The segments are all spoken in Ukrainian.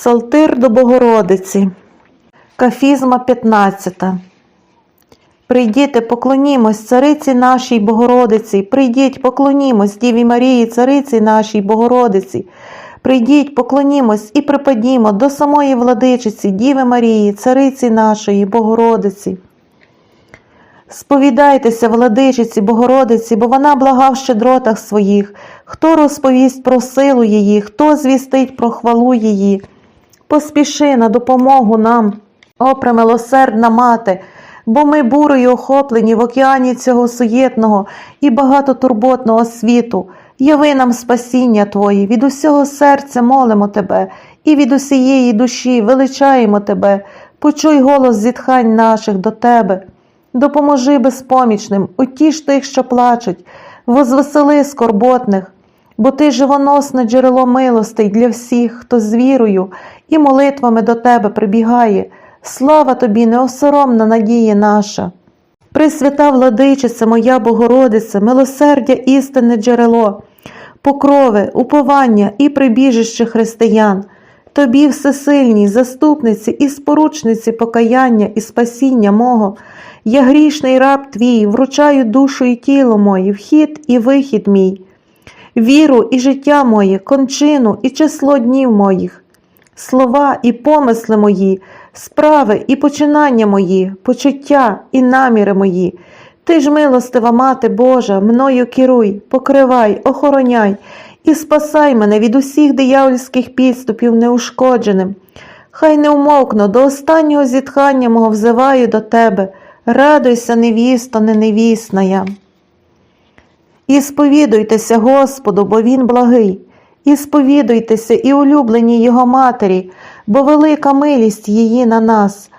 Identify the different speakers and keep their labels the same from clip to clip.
Speaker 1: Псалтир до Богородиці, Кафізма 15. Прийдіте, поклонімось цариці нашій Богородиці, прийдіть, поклонімось Діві Марії, цариці нашій Богородиці. Прийдіть, поклонімось і припадімо до самої владичиці, Діви Марії, цариці нашої Богородиці. Сповідайтеся, владичиці, Богородиці, бо вона блага в щедротах своїх. Хто розповість про силу її, хто звістить про хвалу її. Поспіши на допомогу нам, о премилосердна мати, бо ми бурою охоплені в океані цього суєтного і багатотурботного світу. Яви нам спасіння Твої, від усього серця молимо Тебе, і від усієї душі величаємо Тебе, почуй голос зітхань наших до Тебе. Допоможи безпомічним, утіш тих, що плачуть, возвесели скорботних, бо ти живоносне джерело милостей для всіх, хто з вірою і молитвами до тебе прибігає. Слава тобі, неосоромна надія наша. Пресвята владичице, моя Богородице, милосердя істинне джерело, покрови, уповання і прибіжище християн. Тобі, всесильній, заступниці і споручниці покаяння і спасіння мого, я грішний раб твій, вручаю душу і тіло моє, вхід і вихід мій, віру і життя моє, кончину і число днів моїх, слова і помисли мої, справи і починання мої, почуття і наміри мої. Ти ж, милостива Мати Божа, мною керуй, покривай, охороняй і спасай мене від усіх диявольських підступів неушкодженим. Хай не умовкну, до останнього зітхання мого взиваю до тебе. Радуйся, невісто, не невісна я. І сповідуйтеся Господу, бо Він благий, і сповідуйтеся і улюблені Його матері, бо велика милість її на нас.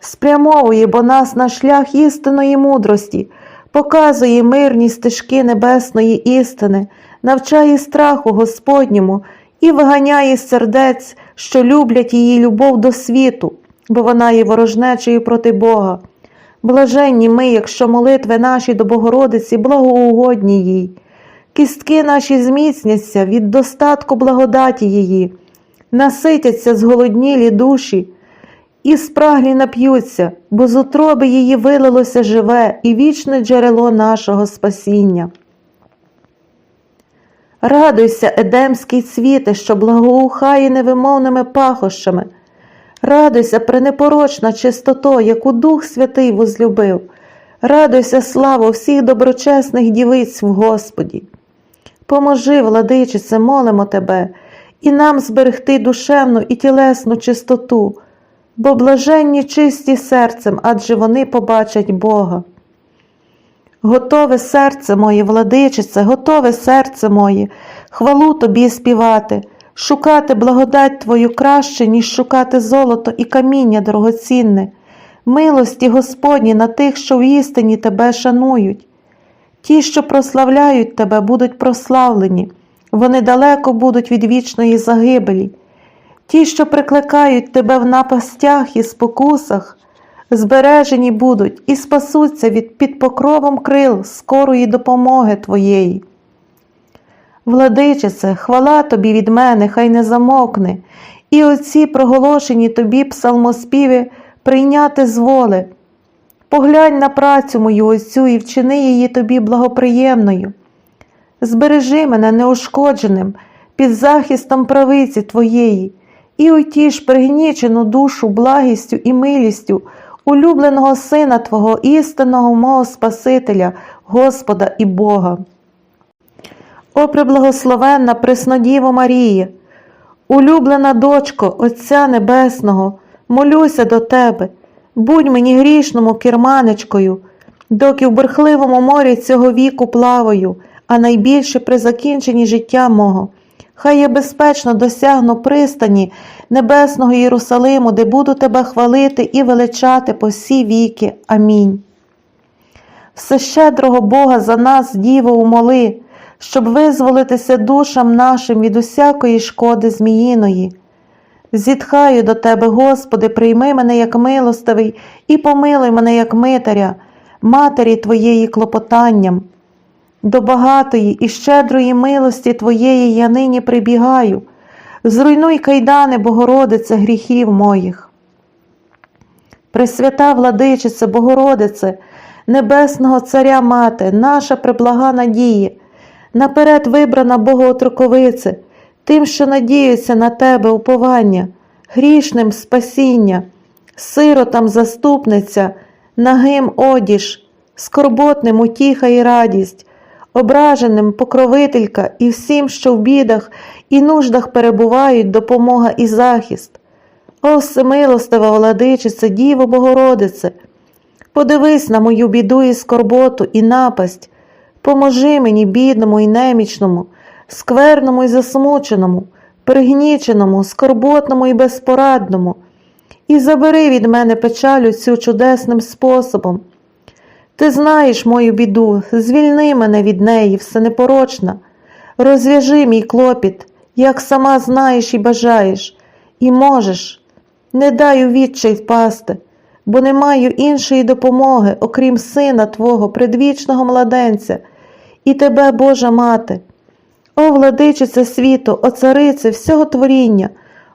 Speaker 1: Спрямовує бо нас на шлях істинної мудрості, показує мирні стежки небесної істини, навчає страху Господньому і виганяє сердець, що люблять її любов до світу, бо вона є ворожнечею проти Бога. Блаженні ми, якщо молитви наші до Богородиці благоугодні їй, кістки наші зміцняться від достатку благодаті її, наситяться зголоднілі душі і спраглі нап'ються, бо з утроби її вилилося живе і вічне джерело нашого спасіння. Радуйся, Едемський цвіте, що благоухає невимовними пахощами. Радуйся, пренепорочна чистото, яку Дух Святий возлюбив. Радуйся, слава всіх доброчесних дівиць в Господі. Поможи, владичице, молимо тебе, і нам зберегти душевну і тілесну чистоту, бо блаженні чисті серцем, адже вони побачать Бога. Готове серце моє, владичице, готове серце моє, хвалу тобі співати, шукати благодать Твою краще, ніж шукати золото і каміння дорогоцінне, милості Господні на тих, що в істині тебе шанують. Ті, що прославляють тебе, будуть прославлені, вони далеко будуть від вічної загибелі. Ті, що прикликають тебе в напастях і спокусах, збережені будуть і спасуться від під покровом крил скорої допомоги Твоєї. Владичице, хвала тобі від мене, хай не замокне, і оці проголошені тобі псалмоспіви прийняти з воли. Поглянь на працю мою оцю і вчини її тобі благоприємною. Збережи мене неушкодженим під захистом правиці Твоєї, і утіш пригнічену душу благістю і милістю улюбленого Сина Твого, істинного мого Спасителя, Господа і Бога. О преблагословенна Преснодіво Марія, улюблена дочко Отця Небесного, молюся до Тебе, будь мені грішному керманичкою, доки в бурхливому морі цього віку плаваю, а найбільше при закінченні життя мого. Хай я безпечно досягну пристані небесного Єрусалиму, де буду тебе хвалити і величати по всі віки. Амінь. Всещедрого Бога за нас, Діво, умоли, щоб визволитися душам нашим від усякої шкоди зміїної. Зітхаю до Тебе, Господи, прийми мене як милостивий і помилуй мене як митаря, матері Твоєї клопотанням. До багатої і щедрої милості Твоєї я нині прибігаю. зруйнуй кайдани, Богородице, гріхів моїх. Пресвята владичице, Богородице, Небесного Царя Мати, наша преблага надії, наперед вибрана Богоотроковице, тим, що надіються на Тебе уповання, грішним спасіння, сиротам заступниця, нагим одіж, скорботним утіха і радість, ображеним покровителька і всім, що в бідах і нуждах перебувають допомога і захист. О, всемилостива владичице, Діво Богородице, подивись на мою біду і скорботу і напасть, поможи мені, бідному і немічному, скверному і засмученому, пригніченому, скорботному і безпорадному, і забери від мене печалю цю чудесним способом. Ти знаєш мою біду, звільни мене від неї, все непорочна, розв'яжи мій клопіт, як сама знаєш і бажаєш, і можеш. Не дай у відчай впасти, бо не маю іншої допомоги, окрім сина Твого, предвічного младенця, і тебе, Божа Мати. О, владичице світу, о царице всього творіння,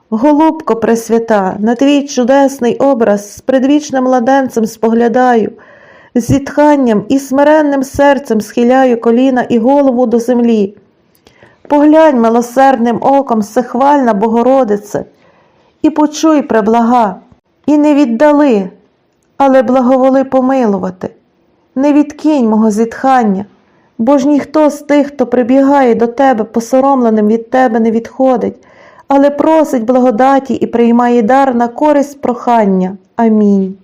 Speaker 1: голубко пресвята, на твій чудесний образ з предвічним младенцем споглядаю, з зітханням і смиренним серцем схиляю коліна і голову до землі. Поглянь милосердним оком, всехвальна Богородице, і почуй преблага, і не віддали, але благоволи помилувати. Не відкинь мого зітхання, бо ж ніхто з тих, хто прибігає до тебе, посоромленим від тебе не відходить, але просить благодаті і приймає дар на користь прохання. Амінь.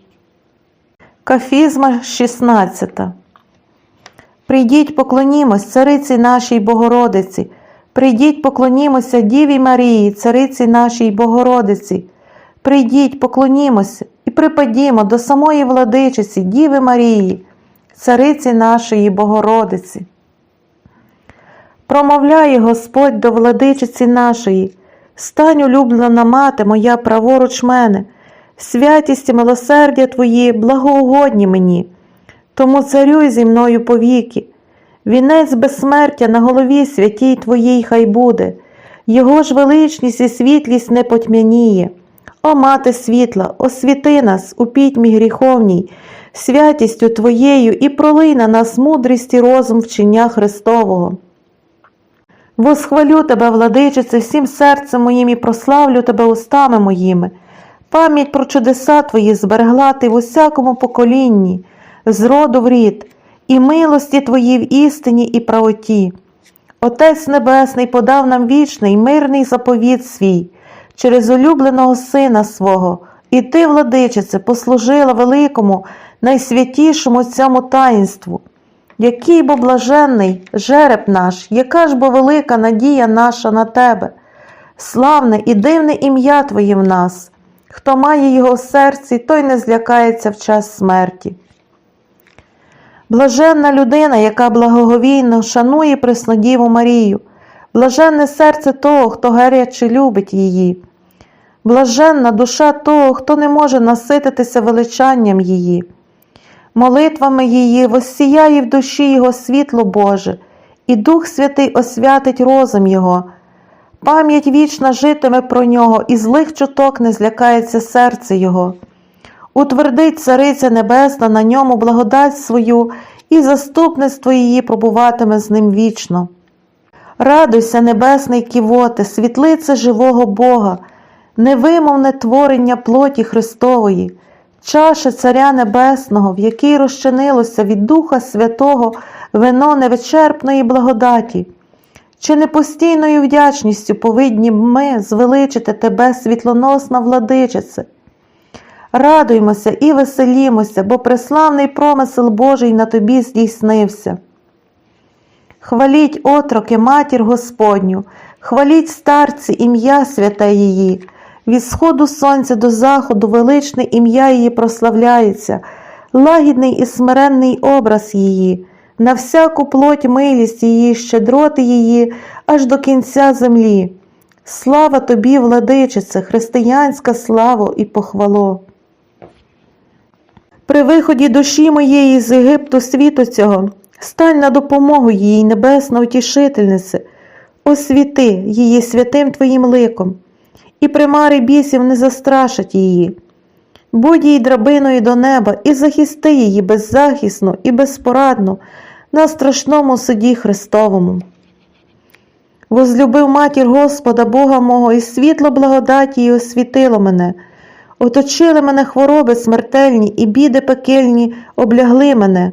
Speaker 1: Кафізма 16. Прийдіть, поклонімось цариці нашій Богородиці. Прийдіть, поклонімося Діві Марії, цариці нашій Богородиці. Прийдіть, поклонімося і припадімо до самої владичиці, Діви Марії, цариці нашої Богородиці. Промовляє Господь до владичиці нашої, стань улюблена мати моя праворуч мене, святість і милосердя Твої благоугодні мені, тому царюй зі мною повіки. Вінець безсмертя на голові святій Твоїй хай буде, Його ж величність і світлість не потьмяніє. О, мати світла, освіти нас у пітьмі гріховній, святістю Твоєю і пролий на нас мудрість і розум вчення Христового. Восхвалю тебе, владичице, всім серцем моїм і прославлю тебе устами моїми. Пам'ять про чудеса Твої зберегла ти в усякому поколінні, з роду в рід, і милості Твої в істині і правоті. Отець Небесний подав нам вічний, мирний заповіт свій через улюбленого Сина свого, і ти, владичице, послужила великому, найсвятішому цьому таїнству. Який бо блаженний жереб наш, яка ж бо велика надія наша на тебе, славне і дивне ім'я Твоє в нас, хто має його в серці, той не злякається в час смерті. Блаженна людина, яка благоговійно шанує Преснодіву Марію, блаженне серце того, хто гаряче любить її, блаженна душа того, хто не може насититися величанням її. Молитвами її воссіяє в душі Його світло Боже, і Дух Святий освятить розум Його. Пам'ять вічна житиме про нього, і злих чуток не злякається серце Його. Утвердить Цариця Небесна на ньому благодать свою, і заступництво її пробуватиме з ним вічно. Радуйся, небесний ківоте, світлице живого Бога, невимовне творення плоті Христової, чаша Царя Небесного, в якій розчинилося від Духа Святого вино невичерпної благодаті. Чи не постійною вдячністю повинні ми звеличити тебе, світлоносна владичице? Радуймося і веселімося, бо преславний промисел Божий на тобі здійснився. Хваліть отроки, матір Господню, хваліть старці ім'я святе її, від сходу сонця до заходу величне ім'я її прославляється, лагідний і смиренний образ її, на всяку плоть милість її, щедроти її, аж до кінця землі. Слава тобі, владичице, християнська слава і похвало. При виході душі моєї з Єгипту світу цього, стань на допомогу їй, небесна утішительнице. освіти її святим Твоїм ликом, і примари бісів не застрашать її. Будь їй драбиною до неба і захисти її беззахисну і безпорадну на страшному суді Христовому. Возлюбив матір Господа Бога мого, і світло благодаті її освітило мене. Оточили мене хвороби смертельні, і біди пекельні облягли мене,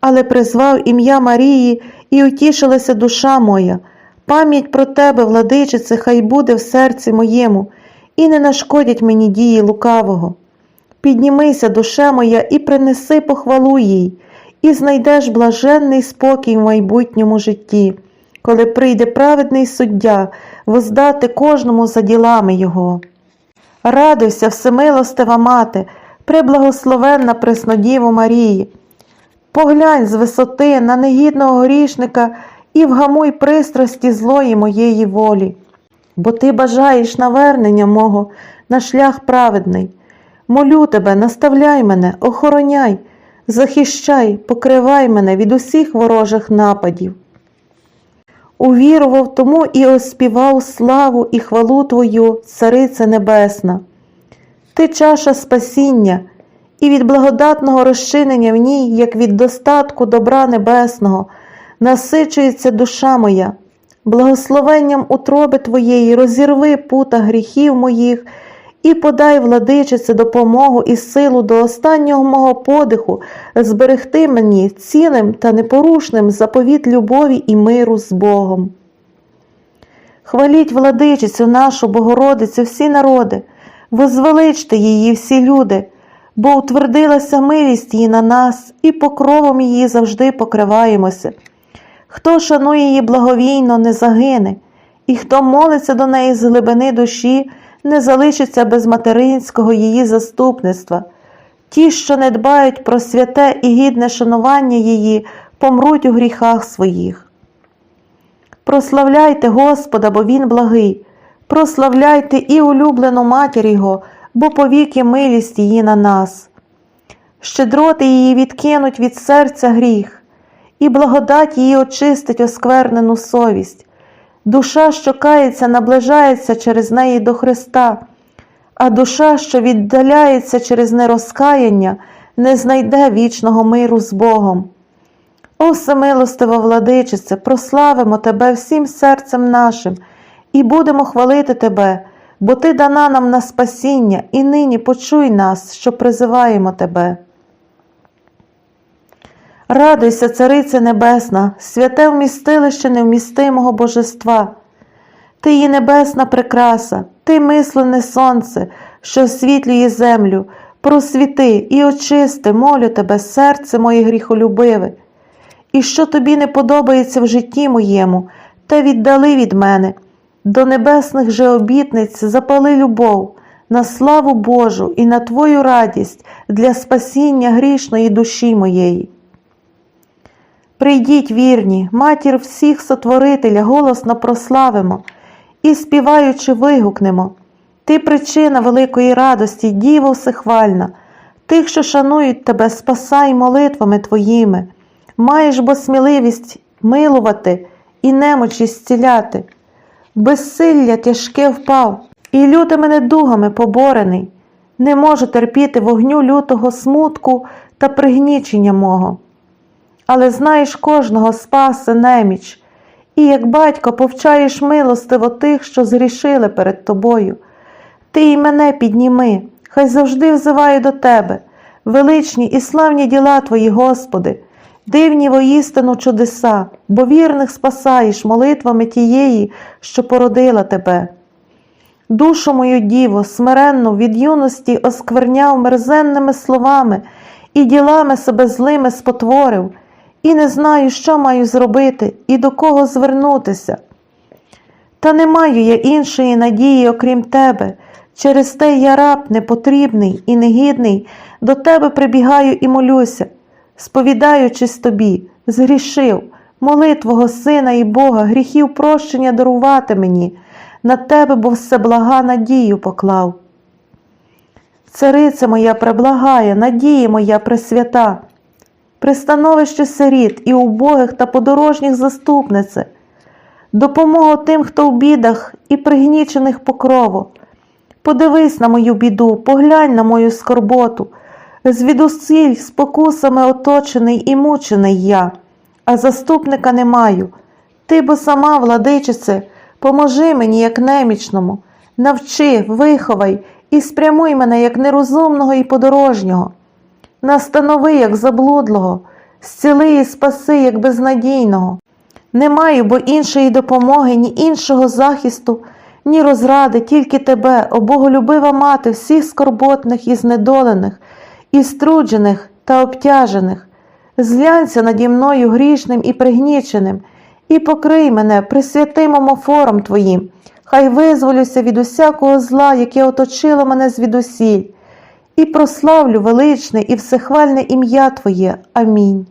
Speaker 1: але призвав ім'я Марії, і утішилася душа моя. Пам'ять про тебе, владичице, хай буде в серці моєму, і не нашкодять мені дії лукавого. Піднімися, душе моя, і принеси похвалу їй, і знайдеш блаженний спокій в майбутньому житті, коли прийде праведний суддя воздати кожному за ділами його. Радуйся, всемилостива мати, преблагословенна Преснодіву Марії. Поглянь з висоти на негідного грішника і вгамуй пристрасті злої моєї волі, бо ти бажаєш навернення мого на шлях праведний. Молю тебе, наставляй мене, охороняй, захищай, покривай мене від усіх ворожих нападів. Увірував тому і оспівав славу і хвалу Твою, Царице Небесна. Ти чаша спасіння, і від благодатного розчинення в ній, як від достатку добра небесного, насичується душа моя, благословенням утроби Твоєї розірви пута гріхів моїх і подай, владичице, допомогу і силу до останнього мого подиху зберегти мені цілим та непорушним заповіт любові і миру з Богом. Хваліть владичицю нашу Богородицю всі народи, возвеличте її всі люди, бо утвердилася милість її на нас, і покровом її завжди покриваємося. Хто шанує її благовійно, не загине, і хто молиться до неї з глибини душі, не залишиться без материнського її заступництва. Ті, що не дбають про святе і гідне шанування її, помруть у гріхах своїх. Прославляйте Господа, бо Він благий, прославляйте і улюблену матір Його, бо повіки милість її на нас. Щедроти її відкинуть від серця гріх, і благодать її очистить осквернену совість. Душа, що кається, наближається через неї до Христа, а душа, що віддаляється через нерозкаяння, не знайде вічного миру з Богом. О, всемилостива владичице, прославимо Тебе всім серцем нашим і будемо хвалити Тебе, бо Ти дана нам на спасіння, і нині почуй нас, що призиваємо Тебе. Радуйся, Царице Небесна, святе вмістилище невмістимого божества. Ти є небесна прикраса, ти мислене сонце, що освітлює землю, просвіти і очисти, молю тебе, серце моє гріхолюбиве. І що тобі не подобається в житті моєму, те віддали від мене. До небесних же обітниць запали любов, на славу Божу і на Твою радість для спасіння грішної душі моєї. Прийдіть, вірні, матір всіх сотворителя, голосно прославимо і, співаючи, вигукнемо. Ти причина великої радості, діво всехвальна, тих, що шанують тебе, спасай молитвами твоїми, маєш бо сміливість милувати і немочі зціляти. Безсилля тяжке впав, і лютими недугами поборений, не можу терпіти вогню лютого смутку та пригнічення мого але знаєш кожного спаси неміч, і, як батько, повчаєш милостиво тих, що згрішили перед тобою. Ти і мене підніми, хай завжди взиваю до тебе, величні і славні діла твої, Господи, дивні воістину чудеса, бо вірних спасаєш молитвами тієї, що породила тебе. Душу мою діво, смиренну від юності оскверняв мерзенними словами і ділами себе злими спотворив і не знаю, що маю зробити і до кого звернутися. Та не маю я іншої надії, окрім тебе. Через те я раб непотрібний і негідний, до тебе прибігаю і молюся, сповідаючись тобі, згрішив, моли Твого Сина і Бога, гріхів прощення дарувати мені, на тебе, бо все блага надію поклав. Цариця моя преблагає, надія моя пресвята пристановище сиріт і убогих та подорожніх заступнице. допомогу тим, хто в бідах і пригнічених покрову. Подивись на мою біду, поглянь на мою скорботу. Звідусіль спокусами оточений і мучений я, а заступника не маю. Ти бо сама, владичице, поможи мені, як немічному, навчи, виховай і спрямуй мене, як нерозумного і подорожнього. Настанови, як заблудлого, зціли і спаси, як безнадійного. Не маю бо іншої допомоги, ні іншого захисту, ні розради, тільки тебе, о боголюбива мати всіх скорботних і знедолених, і струджених та обтяжених. Зглянься наді мною грішним і пригніченим, і покрий мене присвятим омофором Твоїм, хай визволюся від усякого зла, яке оточило мене звідусіль, і прославлю величне і всехвальне ім'я Твоє. Амінь.